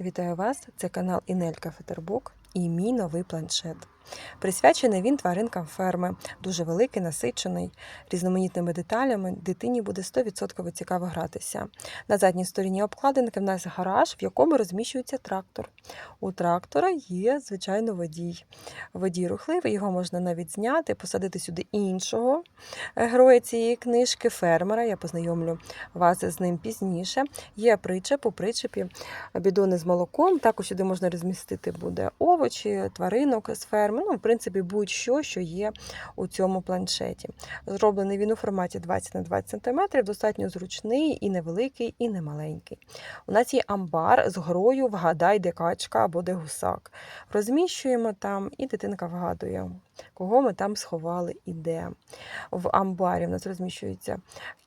Вітаю вас! Це канал Інелька Фетербук і мій новий планшет. Присвячений він тваринкам ферми, дуже великий, насичений, різноманітними деталями. Дитині буде 100% цікаво гратися. На задній стороні обкладинки в нас гараж, в якому розміщується трактор. У трактора є, звичайно, водій. Водій рухливий, його можна навіть зняти, посадити сюди іншого е, героя цієї книжки, фермера. Я познайомлю вас з ним пізніше. Є причеп, у причепі бідони з молоком. Також сюди можна розмістити буде овочі, тваринок з ферми. Ну, в принципі, будь-що, що є у цьому планшеті. Зроблений він у форматі 20 на 20 см, достатньо зручний і невеликий, і не маленький. У нас є амбар з грою Вгадай, де качка або де гусак. Розміщуємо там, і дитинка вгадує, кого ми там сховали і де. В амбарі в нас розміщується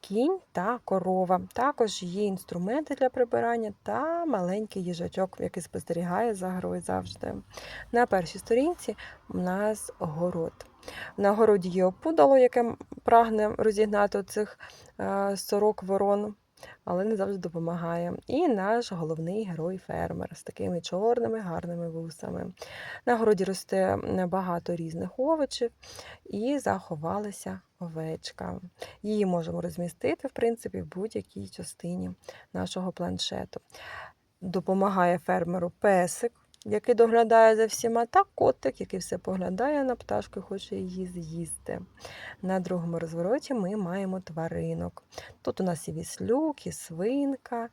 кінь та корова. Також є інструменти для прибирання та маленький їжачок, який спостерігає за грою завжди. На першій сторінці у нас город. На городі є опудало, яке прагне розігнати цих сорок ворон, але не завжди допомагає. І наш головний герой фермер з такими чорними гарними вусами. На городі росте багато різних овочів і заховалася овечка. Її можемо розмістити, в принципі, в будь-якій частині нашого планшету. Допомагає фермеру песик, який доглядає за всіма, та котик, який все поглядає на пташку хоче її з'їсти. На другому розвороті ми маємо тваринок. Тут у нас і віслюк, і свинка,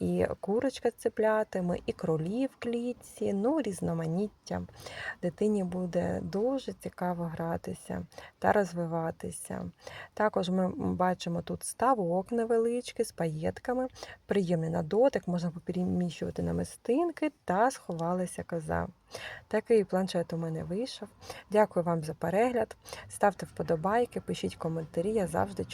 і курочка з і кролі в клітці, ну, різноманіття. Дитині буде дуже цікаво гратися та розвиватися. Також ми бачимо тут ставок невеличкий з паєтками, приємний на дотик, можна попереміщувати намистинки та сховалася коза. Такий планшет у мене вийшов. Дякую вам за перегляд. Ставте вподобайки, пишіть коментарі. Я завжди